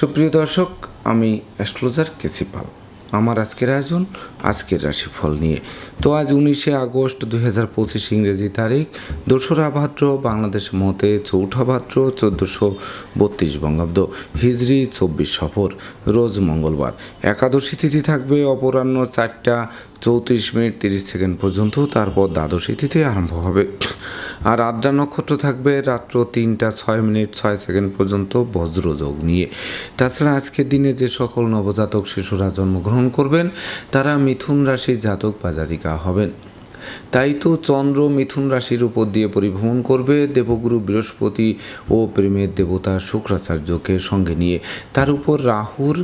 সুপ্রিয় দর্শক, আমি অ্যাস্ট্রোলজার কেসিপাল আমার আজকের আয়োজন, আজকের রাশিফল নিয়ে। তো আজ উনিশে আগস্ট দুই হাজার পঁচিশ ইংরেজি তারিখ, দোসরা ভাদ্র, বাংলাদেশ মতে চৌঠা ভাদ্র, চোদ্দোশো বত্রিশ বঙ্গাব্দ, হিজড়ি চব্বিশ সফর, রোজ মঙ্গলবার। একাদশী তিথি থাকবে, অপরাহ্ন চারটা চৌত্রিশ মিনিট তিরিশ সেকেন্ড পর্যন্ত তারপর দ্বাদশী তিথি আরম্ভ হবে। আর আদ্রা নক্ষত্র থাকবে রাত্র তিনটা ছয় মিনিট ছয় সেকেন্ড পর্যন্ত বজ্রযোগ নিয়ে। তাছাড়া আজকের দিনে যে সকল নবজাতক শিশুরা জন্মগ্রহণ করবেন, তারা মিথুন রাশির জাতক বা জাতিকা হবেন। তাই তো চন্দ্র মিথুন রাশির উপর দিয়ে পরিভ্রমণ করবে দেবগুরু বৃহস্পতি ও প্রেমের দেবতা শুক্রাচার্যকে সঙ্গে নিয়ে। তার উপর রাহুর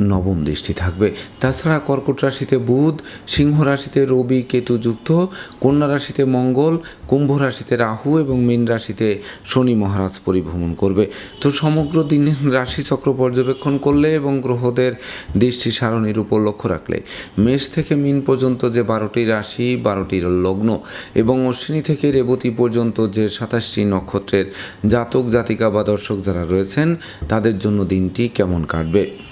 নবম দৃষ্টি থাকবে। তাছাড়া কর্কট রাশিতে বুধ, সিংহ রাশিতে রবি, কেতু যুক্ত, কন্যা রাশিতে মঙ্গল, কুম্ভ রাশিতে রাহু এবং মীন রাশিতে শনি মহারাজ পরিভ্রমণ করবে। তো সমগ্র দিন রাশিচক্র পর্যবেক্ষণ করলে এবং গ্রহদের দৃষ্টি সারণীর উপর লক্ষ্য রাখলে মেষ থেকে মিন পর্যন্ত যে বারোটি রাশি বারোটি লগ্ন এবং অশ্বিনী থেকে রেবতী পর্যন্ত যে সাতাশটি নক্ষত্রের জাতক, জাতিকা বা দর্শক যারা রয়েছেন, তাদের জন্য দিনটি কেমন কাটবে?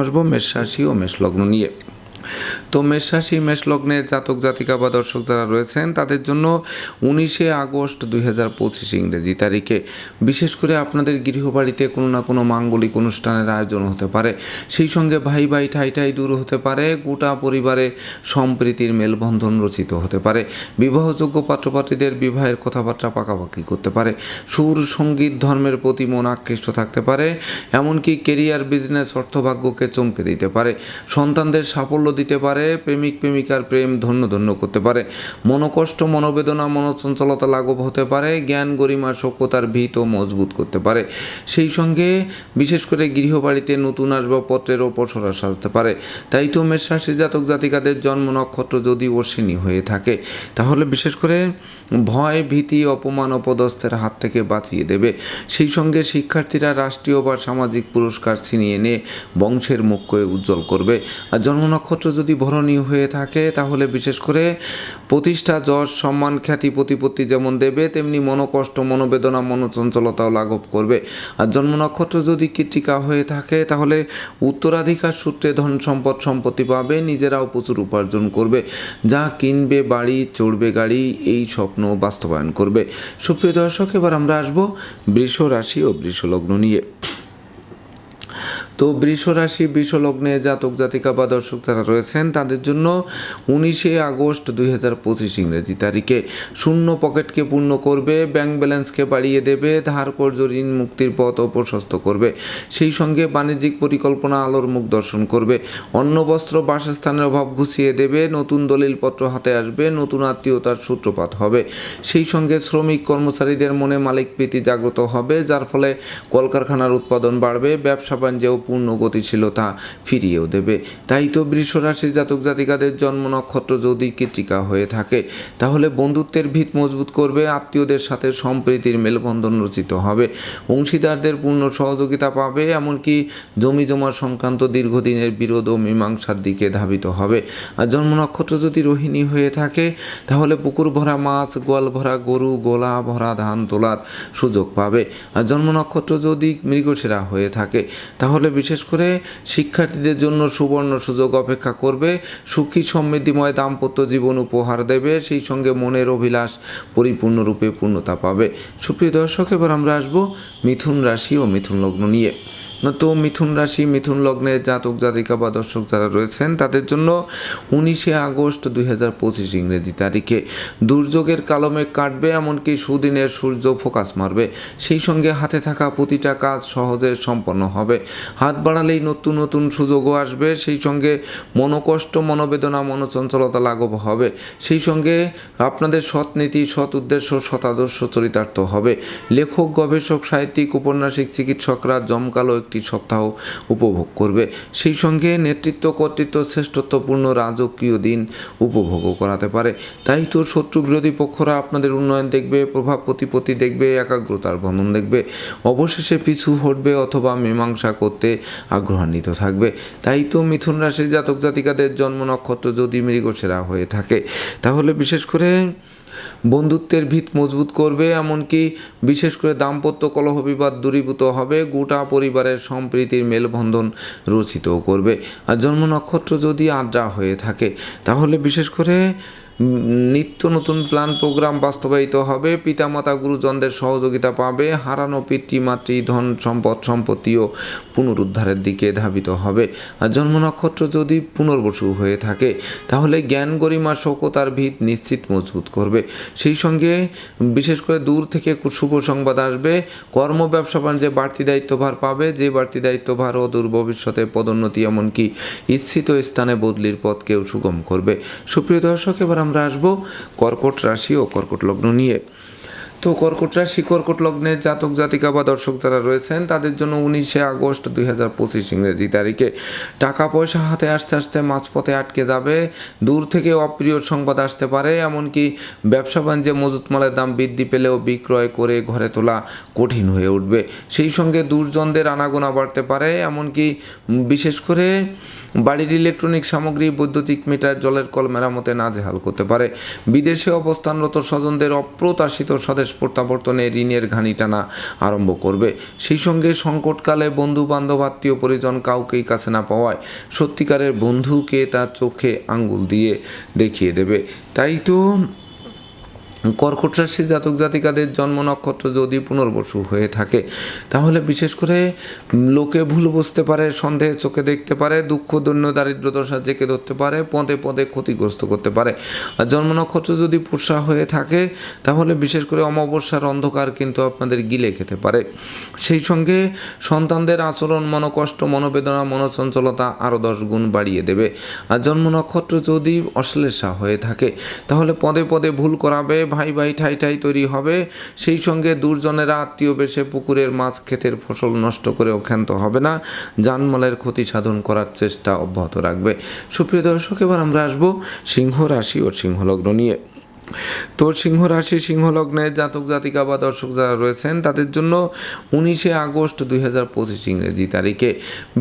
আসব মেষ রাশি ও মেষ লগ্ন নিয়ে। তো মেষ রাশি মেষ লগ্নে জাতক, জাতিকা বা দর্শক যারা রয়েছেন, তাদের জন্য উনিশে আগস্ট দুই হাজার পঁচিশ ইংরেজি তারিখে। বিশেষ করে আপনাদের গৃহবাড়িতে কোনো না কোনো মাঙ্গলিক অনুষ্ঠানের আয়োজন হতে পারে। সেই সঙ্গে ভাই ভাই, ঠাই ঠাই দূর হতে পারে। গোটা পরিবারে সম্প্রীতির মেলবন্ধন রচিত হতে পারে। বিবাহযোগ্য পাত্রপাত্রীদের বিবাহের কথাবার্তা পাকাপাকি করতে পারে। সুর, সংগীত, ধর্মের প্রতি মন আকৃষ্ট থাকতে পারে। এমনকি কেরিয়ার বিজনেস অর্থভাগ্যকে চমকে দিতে পারে। সন্তানদের সাফল্য দিতে পারে, প্রেমিক প্রেমিকার প্রেম ধন্য ধন্য করতে পারে। মনোকষ্ট, মনোবেদনা, মনোচঞ্চলতা লাঘব হতে পারে, জ্ঞান, গরিমা, সভ্যতার ভীত মজবুত করতে পারে। সেই সঙ্গে বিশেষ করে গৃহবাড়িতে নতুন আসবাবপত্রের ওপর সরা সাজতে পারে। তাই তো মেষ রাশি জাতক জাতিকাদের জন্ম নক্ষত্র যদি অশ্বিনী হয়ে থাকে, তাহলে বিশেষ করে ভয়, ভীতি, অপমান, অপদস্থের হাত থেকে বাঁচিয়ে দেবে। সেই সঙ্গে শিক্ষার্থীরা রাষ্ট্রীয় বা সামাজিক পুরস্কার ছিনিয়ে নিয়ে বংশের মুখকে উজ্জ্বল করবে। আর জন্ম নক্ষত্র যদি ভরণীয় হয়ে থাকে, তাহলে বিশেষ করে প্রতিষ্ঠা, যশ, সম্মান, খ্যাতি, প্রতিপত্তি যেমন দেবে, তেমনি মনোকষ্ট, মনোবেদনা, মনোচঞ্চলতাও লাঘব করবে। আর জন্ম নক্ষত্র যদি কৃতিকা হয়ে থাকে, তাহলে উত্তরাধিকার সূত্রে ধন সম্পদ সম্পত্তি পাবে, নিজেরাও প্রচুর উপার্জন করবে। যা কিনবে, বাড়ি, চড়বে গাড়ি, এই স্বপ্ন বাস্তবায়ন করবে। সুপ্রিয় দর্শক এবার আমরা আসব বৃষ রাশি ও বৃষ লগ্ন নিয়ে। তো বৃষ রাশি বৃষ লগ্নে জাতক, জাতিকা বা দর্শক যারা রয়েছেন, তাদের জন্য উনিশে আগস্ট দুই হাজার পঁচিশ ইংরেজি তারিখে শূন্য পকেটকে পূর্ণ করবে, ব্যাংক ব্যালেন্সকে বাড়িয়ে দেবে, ধার কর্য ঋণ, মুক্তির পথ প্রশস্ত করবে। সেই সঙ্গে বাণিজ্যিক পরিকল্পনা, আলোর মুখ দর্শন করবে। অন্ন, বস্ত্র, বাসস্থানের অভাব ঘুষিয়ে দেবে, নতুন দলিলপত্র হাতে আসবে, নতুন আত্মীয়তার সূত্রপাত হবে। সেই সঙ্গে শ্রমিক কর্মচারীদের মনে মালিক প্রীতি জাগ্রত হবে, যার ফলে কলকারখানার উৎপাদন বাড়বে, ব্যবসা বাণিজ্যেও পূর্ণ গতিশীলতা ফিরিয়েও দেবে। তাই তো বৃষ রাশির জাতক জাতিকাদের জন্ম নক্ষত্র যদি কৃতিকা হয়ে থাকে, তাহলে বন্ধুত্বের ভিত মজবুত করবে, আত্মীয়দের সাথে সম্প্রীতির মেলবন্ধন রচিত হবে, অংশীদারদের পূর্ণ সহযোগিতা পাবে, এমনকি জমি জমা সংক্রান্ত দীর্ঘদিনের বিরোধ ও মীমাংসার দিকে ধাবিত হবে। আর জন্ম নক্ষত্র যদি রোহিণী হয়ে থাকে, তাহলে পুকুর ভরা মাছ, গোয়াল ভরা গরু, গোলা ভরা ধান তোলার সুযোগ পাবে। আর জন্ম নক্ষত্র যদি মৃগশিরা হয়ে থাকে, তাহলে বিশেষ করে শিক্ষার্থীদের জন্য সুবর্ণ সুযোগ অপেক্ষা করবে। সুখী সমৃদ্ধিময় দাম্পত্য জীবন উপহার দেবে। সেই সঙ্গে মনের অভিলাষ পরিপূর্ণরূপে পূর্ণতা পাবে। সুপ্রিয় দর্শক, এবার আমরা আসব মিথুন রাশি ও মিথুন লগ্ন নিয়ে। তো মিথুন রাশি, মিথুন লগ্নে জাতক, জাতিকা বা দর্শক যারা রয়েছেন, তাদের জন্য উনিশে আগস্ট দুই হাজার পঁচিশ ইংরেজি তারিখে। দুর্যোগের কালমে কাটবে, এমনকি সুদিনের সূর্য ফোকাস মারবে। সেই সঙ্গে হাতে থাকা প্রতিটা কাজ সহজে সম্পন্ন হবে। হাত বাড়ালেই নতুন নতুন সুযোগও আসবে। সেই সঙ্গে মনোকষ্ট, মনোবেদনা, মনোচঞ্চলতা লাঘব হবে। সেই সঙ্গে আপনাদের সৎ নীতি, সৎ উদ্দেশ্য, সৎ আদর্শ চরিতার্থ হবে। লেখক, গবেষক, সাহিত্যিক, উপন্যাসিক, চিকিৎসকরা জমকালো একটি একটি সপ্তাহ উপভোগ করবে। সেই সঙ্গে নেতৃত্ব কর্তৃত্ব শ্রেষ্ঠত্বপূর্ণ রাজকীয় দিন উপভোগও করাতে পারে। তাই তো শত্রু বিরোধী পক্ষরা আপনাদের উন্নয়ন দেখবে, প্রভাব প্রতিপত্তি দেখবে, একাগ্রতার বন্ধন দেখবে। অবশেষে পিছু হটবে অথবা মীমাংসা করতে আগ্রহান্বিত থাকবে। তাই তো মিথুন রাশির জাতক জাতিকাদের জন্ম নক্ষত্র যদি মৃগসেরা হয়ে থাকে, তাহলে বিশেষ করে বন্ধুত্বের ভিত মজবুত করবে, এমনকি বিশেষ করে দাম্পত্য কলহ বিবাদ দূরীভূত হবে, গোটা পরিবারের সম্প্রীতির মেলবন্ধন রচিতও করবে। আর জন্ম নক্ষত্র যদি আড্ডা হয়ে থাকে, তাহলে বিশেষ করে নিত্য নতুন প্ল্যান প্রোগ্রাম বাস্তবায়িত হবে। পিতামাতা গুরুজনদের সহযোগিতা পাবে। হারানো পিতৃমাতৃ ধন সম্পদ, সম্পত্তিও পুনরুদ্ধারের দিকে ধাবিত হবে। আর জন্ম নক্ষত্র যদি পুনর্বসু হয়ে থাকে, তাহলে জ্ঞান গরিমা শোকতার ভিত নিশ্চিত মজবুত করবে। সেই সঙ্গে বিশেষ করে দূর থেকে শুভ সংবাদ আসবে। কর্ম, ব্যবসা, বাণিজ্যে বাড়তি দায়িত্বভার পাবে। যে বাড়তি দায়িত্বভার ও দূর ভবিষ্যতে পদোন্নতি, এমনকি ইচ্ছিত স্থানে বদলির পথকেও সুগম করবে। সুপ্রিয় দর্শক, এবার আমরা আসব কর্কট রাশি ও কর্কট লগ্ন নিয়ে। তো কর্কট রাশি, কর্কট লগ্নের জাতক, জাতিকা বা দর্শক যারা রয়েছেন, তাদের জন্য উনিশে আগস্ট দুই হাজার পঁচিশ ইংরেজি তারিখে। টাকা পয়সা হাতে আসতে আসতে মাঝপথে আটকে যাবে, দূর থেকে অপ্রিয় সংবাদ আসতে পারে, এমনকি ব্যবসা বাণিজ্যে মজুত মালের দাম বৃদ্ধি পেলেও বিক্রয় করে ঘরে তোলা কঠিন হয়ে উঠবে। সেই সঙ্গে দূরজনদের আনাগোনা বাড়তে পারে, এমনকি বিশেষ করে বাড়ির ইলেকট্রনিক সামগ্রী, বৈদ্যুতিক মিটার, জলের কল মেরামতে নাজেহাল করতে পারে। বিদেশে অবস্থানরত স্বজনদের অপ্রত্যাশিত স্বদেশ প্রত্যাবর্তনে ঋণের ঘানি টানা আরম্ভ করবে। সেই সঙ্গে সংকটকালে বন্ধু বান্ধব আত্মীয় পরিজন কাউকেই কাছে না পাওয়ায় সত্যিকারের বন্ধুকে তার চোখে আঙ্গুল দিয়ে দেখিয়ে দেবে। তাই তো কর্কট রাশি জাতক জাতিকাদের জন্ম নক্ষত্র যদি পুনর্বসু হয়ে থাকে, তাহলে বিশেষ করে লোকে ভুল বুঝতে পারে, সন্দেহে চোখে দেখতে পারে, দুঃখ, দৈন্য, দারিদ্র দশা জেকে ধরতে পারে, পদে পদে ক্ষতিগ্রস্ত করতে পারে। আর জন্ম নক্ষত্র যদি পুষা হয়ে থাকে, তাহলে বিশেষ করে অমাবস্যার অন্ধকার কিন্তু আপনাদের গিলে খেতে পারে। সেই সঙ্গে সন্তানদের আচরণ, মনোকষ্ট, মনোবেদনা, মনোচঞ্চলতা আরও দশ গুণ বাড়িয়ে দেবে। আর জন্ম নক্ষত্র যদি অশ্লেষা হয়ে থাকে, তাহলে পদে পদে ভুল করাবে ভাই ভাই ঠাই ঠাই তৈরি হবে। সেই সঙ্গে দুর্জনেরা আত্মীয় বেশে পুকুরের মাছ ক্ষেতের ফসল নষ্ট করে ক্ষান্ত হবে না। জানমালের ক্ষতি সাধন করার চেষ্টা অব্যাহত রাখবে। সুপ্রিয় দর্শক, এবার আমরা আসব সিংহ রাশি ও সিংহলগ্ন নিয়ে। তো সিংহ রাশি সিংহ লগ্নের জাতক জাতিকা বা দর্শক যারা রয়েছেন, তাদের জন্য উনিশে আগস্ট দুই হাজার পঁচিশ ইংরেজি তারিখে।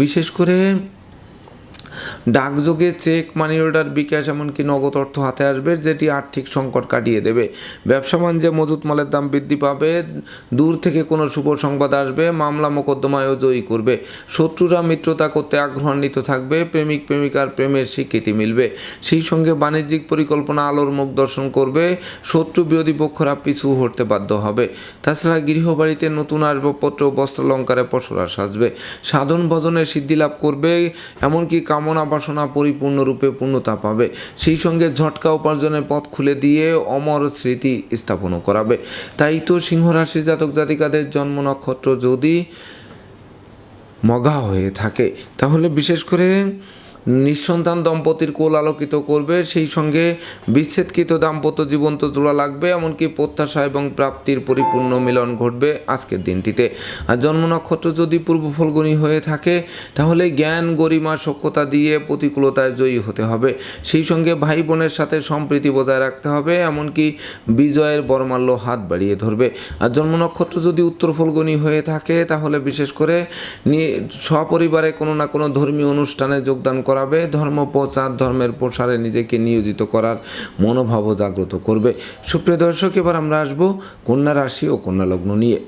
বিশেষ করে ডাকযোগে চেক মানি অর্ডার, বিকাশ এমনকি নগদ অর্থ হাতে আসবে, যেটি আর্থিক সংকট কাটিয়ে দেবে। ব্যবসা বাণিজ্যে মজুত মালের দাম বৃদ্ধি পাবে, দূর থেকে কোনো শুভ সংবাদ আসবে, মামলা মোকদ্দমায়ও জয়ী করবে। শত্রুরা মিত্রতা করতে আগ্রহান্বিত থাকবে, প্রেমিক, প্রেমিকার প্রেমের স্বীকৃতি মিলবে। সেই সঙ্গে বাণিজ্যিক পরিকল্পনা আলোর মুখ দর্শন করবে, শত্রু বিরোধী পক্ষরা পিছু হটতে বাধ্য হবে। তাছাড়া গৃহবাড়িতে নতুন আসবাবপত্র, বস্ত্রালঙ্কারে পসরা সাজবে। সাধন ভজনে সিদ্ধি লাভ করবে, এমনকি কামনা বাসনা পরিপূর্ণরূপে পূর্ণতা পাবে। সেই সঙ্গে ঝটকা উপার্জনের পথ খুলে দিয়ে অমর স্মৃতি স্থাপন করাবে। তাই তো সিংহরাশি জাতক জাতিকাদের জন্ম নক্ষত্র যদি মগা হয়ে থাকে, তাহলে বিশেষ করে নিঃসন্তান দম্পতির কোল আলোকিত করবে, সেই সঙ্গে বিচ্ছেদকৃত দাম্পত্য জীবন্ত জোড়া লাগবে, এমনকি প্রত্যাশা এবং প্রাপ্তির পরিপূর্ণ মিলন ঘটবে আজকের দিনটিতে। আর জন্ম নক্ষত্র যদি পূর্ব ফলগুনি হয়ে থাকে, তাহলে জ্ঞান, গরিমা সক্ষতা দিয়ে প্রতিকূলতায় জয়ী হতে হবে। সেই সঙ্গে ভাই বোনের সাথে সম্প্রীতি বজায় রাখতে হবে, এমনকি বিজয়ের বরমাল্য হাত বাড়িয়ে ধরবে। আর জন্ম নক্ষত্র যদি উত্তর ফলগুনি হয়ে থাকে, তাহলে বিশেষ করে সপরিবারে কোনো না কোনো ধর্মীয় অনুষ্ঠানে যোগদান করাবে, ধর্ম প্রচার, ধর্মের প্রসারে নিজেকে নিয়োজিত করার মনোভাবও জাগ্রত করবে। সুপ্রিয় দর্শক, এবার আমরা আসব কন্যা রাশি ও কন্যা লগ্ন নিয়ে।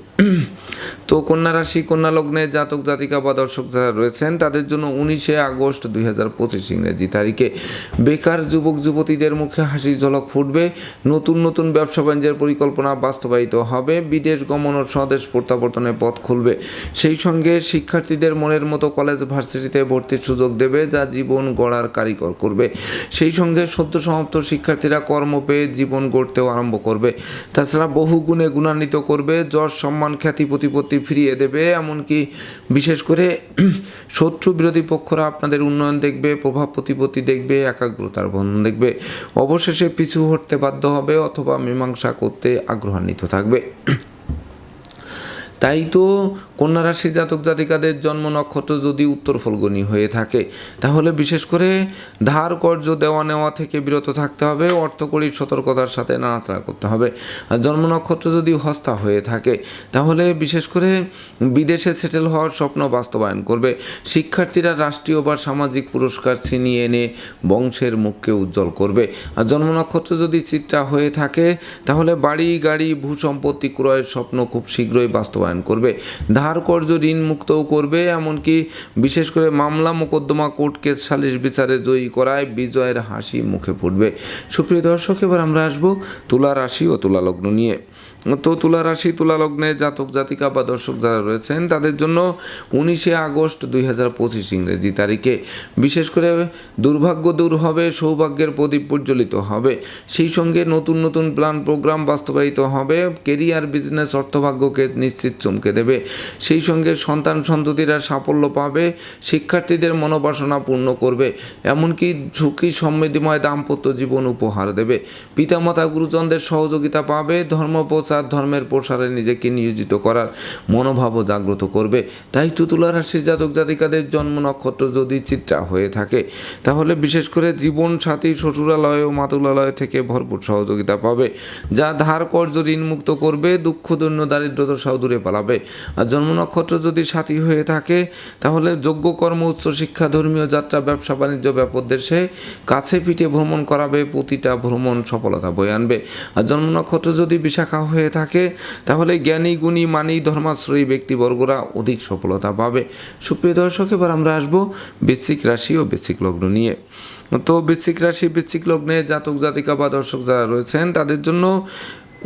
তো কন্যা রাশি, কন্যা লগ্নে জাতক, জাতিকা বা দর্শক যারা রয়েছেন, তাদের জন্য উনিশে আগস্ট দুই হাজার পঁচিশ ইংরেজি তারিখে বেকার যুবক, যুবতীদের মুখে হাসির ঝলক ফুটবে। নতুন নতুন ব্যবসা বাণিজ্যের পরিকল্পনা বাস্তবায়িত হবে। বিদেশ গমন ও স্বদেশ প্রত্যাবর্তনের পথ খুলবে। সেই সঙ্গে শিক্ষার্থীদের মনের মতো কলেজ, ভার্সিটিতে ভর্তির সুযোগ দেবে, যা জীবন গড়ার কারিগর করবে। সেই সঙ্গে সদ্য সমাপ্ত শিক্ষার্থীরা কর্ম পেয়ে জীবন গড়তেও আরম্ভ করবে। তাছাড়া বহু গুণে গুণান্বিত করবে। যশ, সম্মান, খ্যাতি, প্রতিপত্তি ফিরিয়ে দেবে, এমনকি বিশেষ করে শত্রু বিরোধী পক্ষরা আপনাদের উন্নয়ন দেখবে, প্রভাব প্রতিপত্তি দেখবে, একাগ্রতার বন্ধন দেখবে। অবশেষে পিছু হটতে বাধ্য হবে অথবা মীমাংসা করতে আগ্রহান্বিত থাকবে। তাই তো কন্যা রাশি জাতক জাতিকাদের জন্ম নক্ষত্র যদি উত্তর ফলগুনি হয়ে থাকে, তাহলে বিশেষ করে ধার কর্য দেওয়া নেওয়া থেকে বিরত থাকতে হবে অর্থকরী সতর্কতার সাথে নাড়াচাড়া করতে হবে। আর জন্ম নক্ষত্র যদি হস্তা হয়ে থাকে, তাহলে বিশেষ করে বিদেশে সেটেল হওয়ার স্বপ্ন বাস্তবায়ন করবে। শিক্ষার্থীরা রাষ্ট্রীয় বা সামাজিক পুরস্কার ছিনিয়ে এনে বংশের মুখকে উজ্জ্বল করবে। আর জন্ম নক্ষত্র যদি চিত্রা হয়ে থাকে, তাহলে বাড়ি, গাড়ি ভূ সম্পত্তি ক্রয়ের স্বপ্ন খুব শীঘ্রই বাস্তবায়ন করবে। কর্য ঋণ মুক্তও করবে, এমনকি বিশেষ করে মামলা মোকদ্দমা কোর্ট কেস সালিশ বিচারে জয়ী করায় বিজয়ের হাসি মুখে ফুটবে। সুপ্রিয় দর্শক, এবার আমরা আসব তুলা রাশি ও তুলা লগ্ন নিয়ে। তো তুলা রাশি, তুলা লগ্নে জাতক, জাতিকা বা দর্শক যারা রয়েছেন, তাদের জন্য উনিশে আগস্ট দুই হাজার পঁচিশ ইংরেজি তারিখে। বিশেষ করে দুর্ভাগ্য দূর হবে, সৌভাগ্যের প্রদীপ প্রজ্বলিত হবে। সেই সঙ্গে নতুন নতুন প্ল্যান প্রোগ্রাম বাস্তবায়িত হবে। কেরিয়ার বিজনেস অর্থভাগ্যকে নিশ্চিত চমকে দেবে। সেই সঙ্গে সন্তান, সন্ততিরা সাফল্য পাবে, শিক্ষার্থীদের মনোবাসনা পূর্ণ করবে, এমনকি ঝুঁকি সমৃদ্ধিময় দাম্পত্য জীবন উপহার দেবে। পিতামাতা, গুরুজনদের সহযোগিতা পাবে ধর্ম প্রচার ধর্মের প্রসারে নিজেকে নিয়োজিত করার মনোভাবও জাগ্রত করবে। তাই তো তুলা রাশির জাতক জাতিকাদের জন্ম নক্ষত্র যদি চিত্রা হয়ে থাকে, তাহলে বিশেষ করে জীবন সাথী, শ্বশুরালয় ও মাতুলালয় থেকে ভরপুর সহযোগিতা পাবে, যা ধার কর্য ঋণমুক্ত করবে, দুঃখ, দৈন্য দারিদ্রতাও দূরে পালাবে। আর জন্ম নক্ষত্র যদি সাথী হয়ে থাকে, তাহলে যোগ্য কর্ম উচ্চশিক্ষা ধর্মীয় যাত্রা, ব্যবসা, বাণিজ্য, ব্যাপক দেশে কাছে পিঠে ভ্রমণ করাবে, প্রতিটা ভ্রমণ সফলতা বয়ে আনবে। আর জন্ম নক্ষত্র যদি বিশাখা হয়ে থাকে, তাহলে জ্ঞানী, গুণী, মানি, ধর্মাশ্রয়ী ব্যক্তিবর্গরা অধিক সফলতা পাবে। সুপ্রিয় দর্শক, এবার আমরা আসব বৃশ্চিক রাশি ও বৃশ্চিক লগ্ন নিয়ে। তো বৃশ্চিক রাশি, বৃশ্চিক লগ্নে জাতক, জাতিকা বা দর্শক যারা রয়েছেন, তাদের জন্য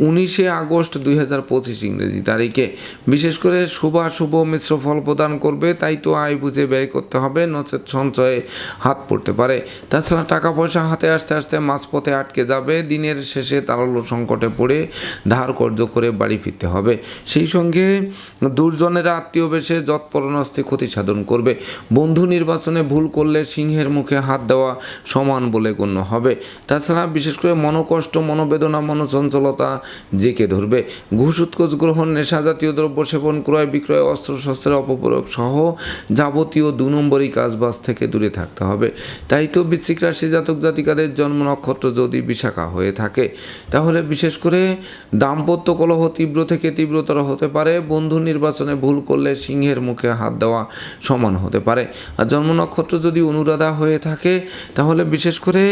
উনিশে আগস্ট দুই হাজার পঁচিশ ইংরেজি তারিখে। বিশেষ করে শুভ শুভ মিশ্র ফল প্রদান করবে, তাই তো আয় বুঝে ব্যয় করতে হবে নচেত সঞ্চয়ে হাত পড়তে পারে। তাছাড়া টাকা পয়সা হাতে আসতে আসতে মাঝপথে আটকে যাবে, দিনের শেষে তারল্য সংকটে পড়ে ধার কর্য করে বাড়ি ফিরতে হবে। সেই সঙ্গে দুর্জনেরা আত্মীয় বেশে যৎপরণস্তে ক্ষতি সাধন করবে। বন্ধু নির্বাচনে ভুল করলে সিংহের মুখে হাত দেওয়া সমান বলে গণ্য হবে। তাছাড়া বিশেষ করে মনোকষ্ট, মনোবেদনা, মনোচঞ্চলতা জেকে ধরবে। ঘুষ, উৎকোচ, গ্রহণ, নেশা জাতীয় দ্রব্য সেবন, ক্রয়, বিক্রয় অস্ত্রশস্ত্রের অপপ্রয়োগ সহ যাবতীয় দু নম্বরই কাজবাজ থেকে দূরে থাকতে হবে। তাই তো বৃশ্চিক রাশি জাতক জাতিকাদের জন্ম নক্ষত্র যদি বিশাখা হয়ে থাকে, তাহলে বিশেষ করে দাম্পত্য কলহ তীব্র থেকে তীব্রতর হতে পারে। বন্ধু নির্বাচনে ভুল করলে সিংহের মুখে হাত দেওয়া সমান হতে পারে। আর জন্ম নক্ষত্র যদি অনুরাধা হয়ে থাকে, তাহলে বিশেষ করে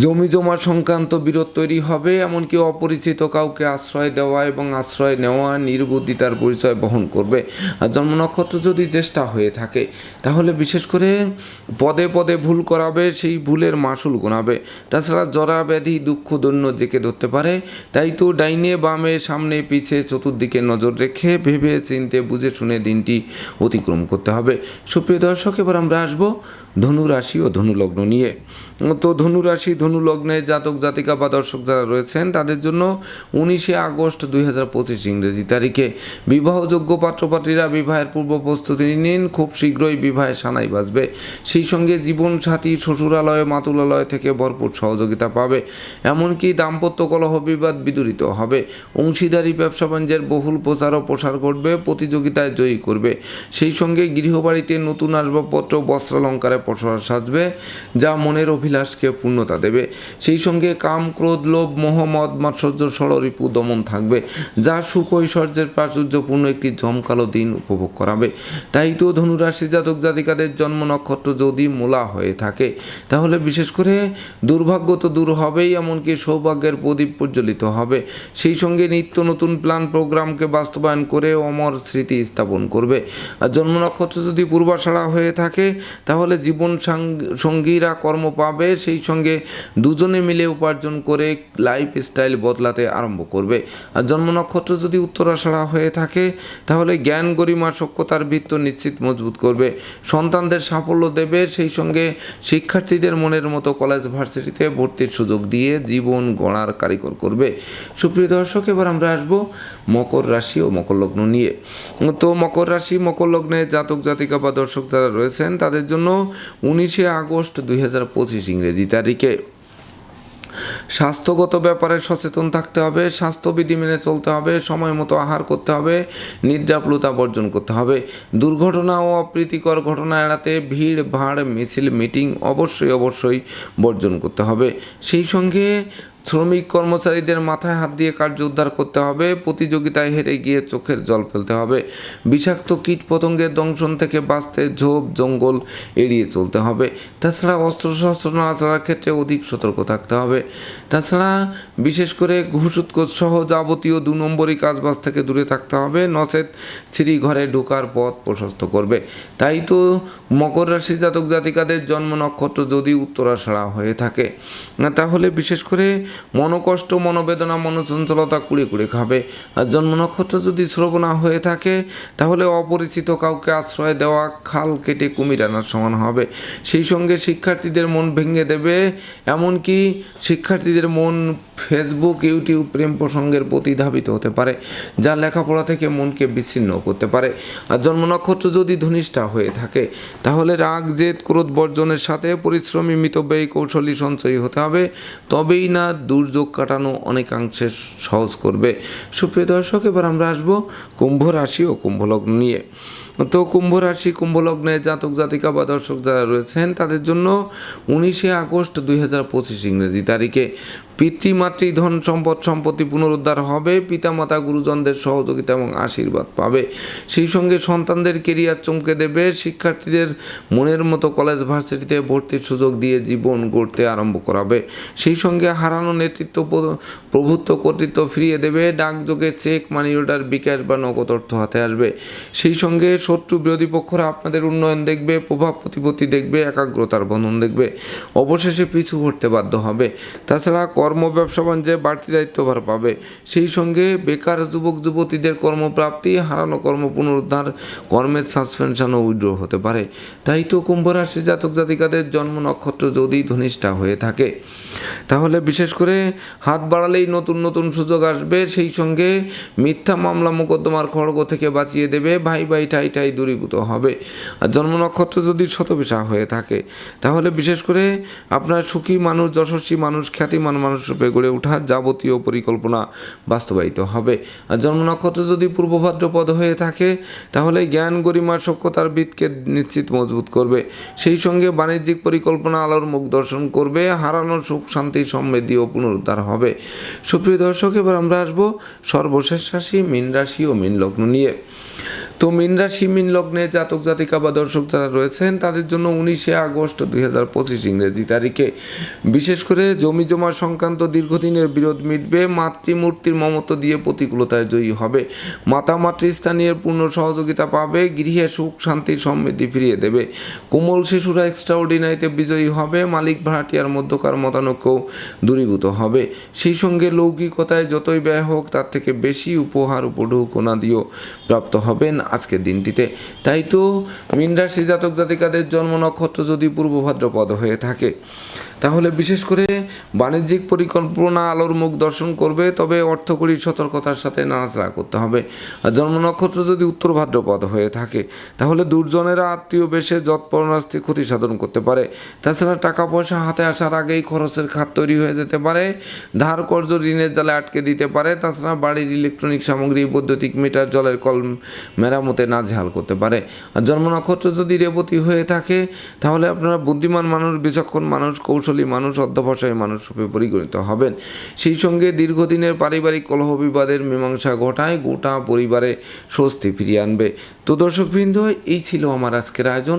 জমি জমা সংক্রান্ত বিরোধ তৈরি হবে, এমনকি অপরিচিত কাউকে আশ্রয় দেওয়া এবং আশ্রয় নেওয়া নির্বুদ্ধিতার পরিচয় বহন করবে। আর জন্ম নক্ষত্র যদি চেষ্টা হয়ে থাকে, তাহলে বিশেষ করে পদে পদে ভুল করাবে, সেই ভুলের মাসুল গোনাবে। তাছাড়া জরা, ব্যাধি, দুঃখ, দৈন্য জেকে ধরতে পারে। তাই তো ডাইনে বামে, সামনে, পিছে, চতুর্দিকে নজর রেখে ভেবে চিনতে বুঝে শুনে দিনটি অতিক্রম করতে হবে। সুপ্রিয় দর্শক, এবার আমরা আসব ধনু রাশি ও ধনু লগ্ন নিয়ে। তো ধনু রাশি ধনু লগ্নে জাতক, জাতিকা বা দর্শক যারা রয়েছেন, তাদের জন্য উনিশে আগস্ট দুই হাজার পঁচিশ ইংরেজি তারিখে বিবাহযোগ্য পাত্রপাত্রীরা বিবাহের পূর্ব প্রস্তুতি নিন। খুব শীঘ্রই বিবাহে সানাই বাজবে। সেই সঙ্গে জীবন সাথী শ্বশুরালয়, মাতুলালয় থেকে ভরপুর সহযোগিতা পাবে। এমনকি দাম্পত্য কলহ বিবাদ বিদূরিত হবে। অংশীদারি, ব্যবসা বাণিজ্যের বহুল প্রচার ও প্রসার ঘটবে, প্রতিযোগিতায় জয়ী করবে। সেই সঙ্গে গৃহবাড়িতে নতুন আসবাবপত্র, বস্ত্রালঙ্কারে প্রসার সাজবে, যা মনের অভিলাষকে পূর্ণতা দেবে। সেই সঙ্গে কাম, ক্রোধ, লোভ, মোহ, মদ, মাৎসর্য ষড়রিপু দমন থাকবে, যা সুখ ঐশ্বর্যের প্রাচুর্যপূর্ণ একটি জমকালো দিন উপভোগ করাবে। তাই তো ধনুরাশি জাতক জাতিকাদের জন্ম নক্ষত্র যদি মূলা হয়ে থাকে, তাহলে বিশেষ করে দুর্ভাগ্য তো দূর হবেই, এমনকি সৌভাগ্যের প্রদীপ প্রজ্বলিত হবে। সেই সঙ্গে নিত্য নতুন প্ল্যান প্রোগ্রামকে বাস্তবায়ন করে অমর স্মৃতি স্থাপন করবে। আর জন্ম নক্ষত্র যদি পূর্বাষাড়া হয়ে থাকে, তাহলে জীবন সাং- সঙ্গীরা কর্ম পাবে, সেই সঙ্গে দুজনে মিলে উপার্জন করে লাইফ স্টাইল বদলাতে আরম্ভ করবে। আর জন্ম নক্ষত্র যদি উত্তরাষাড়া হয়ে থাকে, তাহলে জ্ঞান গরিমা সক্ষতার ভিত্ত নিশ্চিত মজবুত করবে। সন্তানদের সাফল্য দেবে, সেই সঙ্গে শিক্ষার্থীদের মনের মতো কলেজ ভার্সিটিতে ভর্তির সুযোগ দিয়ে জীবন গড়ার কারিগর করবে। সুপ্রিয় দর্শক, এবার আমরা আসব মকর রাশি ও মকর লগ্ন নিয়ে। তো মকর রাশি, মকর লগ্নে জাতক জাতিকা বা দর্শক যারা রয়েছেন, তাদের জন্য উনিশে আগস্ট দুই হাজার পঁচিশ ইংরেজি তারিখে। স্বাস্থ্যগত ব্যাপারে সচেতন থাকতে হবে, স্বাস্থ্যবিধি মেনে চলতে হবে, সময় মতো আহার করতে হবে, নিদ্রাপ্লুতা বর্জন করতে হবে। দুর্ঘটনা ও অপ্রীতিকর ঘটনা এড়াতে ভিড়, ভাড়, মিছিল, মিটিং অবশ্যই অবশ্যই বর্জন করতে হবে। সেই সঙ্গে শ্রমিক কর্মচারীদের মাথায় হাত দিয়ে কার্য উদ্ধার করতে হবে, প্রতিযোগিতায় হেরে গিয়ে চোখের জল ফেলতে হবে। বিষাক্ত কীট পতঙ্গের দংশন থেকে বাঁচতে ঝোপ, জঙ্গল এড়িয়ে চলতে হবে। তাছাড়া অস্ত্রশস্ত্র নাড়াচাড়ার ক্ষেত্রে অধিক সতর্ক থাকতে হবে। তাছাড়া বিশেষ করে ঘুষুৎকোচ সহ যাবতীয় দু নম্বরই কাজবাজ থেকে দূরে থাকতে হবে। নচেত শ্রী ঘরে ঢোকার পথ প্রশস্ত করবে। তাই তো মকর রাশি জাতক জাতিকাদের জন্ম নক্ষত্র যদি উত্তরাষাড়া হয়ে থাকে। তাহলে বিশেষ করে মনোকষ্ট, মনোবেদনা, মনোচঞ্চলতা কুড়ে কুড়ে খাবে। আর জন্ম নক্ষত্র যদি শ্রবণা হয়ে থাকে, তাহলে অপরিচিত কাউকে আশ্রয় দেওয়া খাল কেটে কুমির আনার সমান হবে। সেই সঙ্গে শিক্ষার্থীদের মন ভেঙে দেবে। এমনকি শিক্ষার্থীদের মন ফেসবুক ইউটিউব প্রেম প্রসঙ্গের প্রতি ধাবিত হতে পারে, যা লেখাপড়া থেকে মনকে বিচ্ছিন্ন করতে পারে। আর জন্ম নক্ষত্র যদি ধনিষ্ঠা হয়ে থাকে, তাহলে রাগ, জেদ, ক্রোধ বর্জনের সাথে পরিশ্রমী, মিতব্যয়ী কৌশলী সঞ্চয়ী হতে হবে। তবেই না দুর্যোগ কাটানো অনেকাংশে সহজ করবে। সুপ্রিয় দর্শক, এবার আমরা আসব কুম্ভ রাশি ও কুম্ভ লগ্ন নিয়ে। তো কুম্ভ রাশি, কুম্ভ লগ্নে জাতক, জাতিকা বা দর্শক যারা রয়েছেন, তাদের জন্য উনিশে আগস্ট দুই হাজার পঁচিশ ইংরেজি তারিখে পিতৃমাতৃ ধন সম্পদ সম্পত্তি পুনরুদ্ধার হবে, পিতামাতা, গুরুজনদের সহযোগিতা এবং আশীর্বাদ পাবে। সেই সঙ্গে সন্তানদের কেরিয়ার চমকে দেবে। শিক্ষার্থীদের মনের মতো কলেজ, ভার্সিটিতে ভর্তির সুযোগ দিয়ে জীবন গড়তে আরম্ভ করাবে। সেই সঙ্গে হারানো নেতৃত্ব প্রভুত্ব কর্তৃত্ব ফিরিয়ে দেবে। ডাকযোগে চেক মানি অর্ডার বিকাশ বা নগদ অর্থ হাতে আসবে। সেই সঙ্গে শত্রু বিরোধী পক্ষরা আপনাদের উন্নয়ন দেখবে, প্রভাব প্রতিপত্তি দেখবে, একাগ্রতার বন্ধন দেখবে। অবশেষে পিছু হটতে বাধ্য হবে। তাছাড়া কর্ম ব্যবসা বাণিজ্যে বাড়তি দায়িত্বভার পাবে। সেই সঙ্গে বেকার যুবক, যুবতীদের কর্মপ্রাপ্তি, হারানো কর্ম পুনরুদ্ধার, কর্মের সাসপেনশন ও উইড্র হতে পারে। তাই তো কুম্ভ রাশি জাতক জাতিকাদের জন্ম নক্ষত্র যদি ধনিষ্ঠা হয়ে থাকে। তাহলে বিশেষ করে হাত বাড়ালেই নতুন নতুন সুযোগ আসবে। সেই সঙ্গে মিথ্যা মামলা, মোকদ্দমার খড়গ থেকে বাঁচিয়ে দেবে। ভাই ভাই, ঠাই ঠাই দূরীভূত হবে। আর জন্ম নক্ষত্র যদি শতবিশা হয়ে থাকে, তাহলে বিশেষ করে আপনার সুখী মানুষ, যশস্বী মানুষ, খ্যাতিমান মানুষ রূপে গড়ে ওঠার যাবতীয় পরিকল্পনা বাস্তবায়িত হবে। আর জন্ম নক্ষত্র যদি পূর্ব ভাদ্রপদ হয়ে থাকে, তাহলে জ্ঞান গরিমা সক্ষতার ভিতকে নিশ্চিত মজবুত করবে। সেই সঙ্গে বাণিজ্যিক পরিকল্পনা আলোর মুখ দর্শন করবে, হারানো সুখ, শান্তি, সমৃদ্ধি ও পুনরুদ্ধার হবে। সুপ্রিয় দর্শক, এবার আমরা আসব সর্বশেষ রাশি, মীন রাশি ও মীন লগ্ন নিয়ে। তো মীন রাশি, মীন লগ্নে জাতক, জাতিকা বা দর্শক যারা রয়েছেন, তাদের জন্য উনিশে আগস্ট দুই হাজার পঁচিশ ইংরেজি তারিখে। বিশেষ করে জমি জমা সংক্রান্ত দীর্ঘদিনের বিরোধ মিটবে, মাতৃমূর্তির মমত্ব দিয়ে প্রতিকূলতায় জয়ী হবে। মাতা, মাতৃস্থানীয় পূর্ণ সহযোগিতা পাবে, গৃহে সুখ, শান্তি, সমৃদ্ধি ফিরিয়ে দেবে। কোমল শিশুরা এক্সট্রাঅর্ডিনারিতে বিজয়ী হবে, মালিক ভাড়াটিয়ার মধ্যকার মতানৈক্য দূরীভূত হবে। সেই সঙ্গে লৌকিকতায় যতই ব্যয় হোক, তার থেকে বেশি উপহার, উপঢৌকনা দিয়েও প্রাপ্ত হবেন। আজকের দিনটিতে। তাই তো মীন রাশি জাতক জাতিকাদের জন্ম নক্ষত্র যদি পূর্ব ভাদ্রপদ হয়ে থাকে তাহলে বিশেষ করে বাণিজ্যিক পরিকল্পনা আলোর মুখ দর্শন করবে, তবে অর্থকরী সতর্কতার সাথে নাড়াচাড়া করতে হবে। জন্ম নক্ষত্র যদি উত্তর ভাদ্রপদ হয়ে থাকে, তাহলে দুর্জনেরা আত্মীয় বেশে যৎপরণাস্তি ক্ষতি সাধন করতে পারে। তাছাড়া টাকা পয়সা হাতে আসার আগেই খরচের খাত তৈরি হয়ে যেতে পারে, ধার কর্য ঋণের জালে আটকে দিতে পারে, তাছাড়া বাড়ির ইলেকট্রনিক সামগ্রী, বৈদ্যুতিক মিটার, জলের কল মেরামতে নাজেহাল করতে পারে। আর জন্ম নক্ষত্র যদি রেবতী হয়ে থাকে, তাহলে আপনারা বুদ্ধিমান মানুষ, বিচক্ষণ মানুষ কৌশলী মানুষ, অধ্যবসায়ী মানুষ রূপে পরিগণিত হবেন। সেই সঙ্গে দীর্ঘদিনের পারিবারিক কলহ বিবাদের মীমাংসা ঘটায় গোটা পরিবারে স্বস্তি ফিরিয়ে আনবে। তো দর্শকবৃন্দ, এই ছিল আমার আজকের আয়োজন।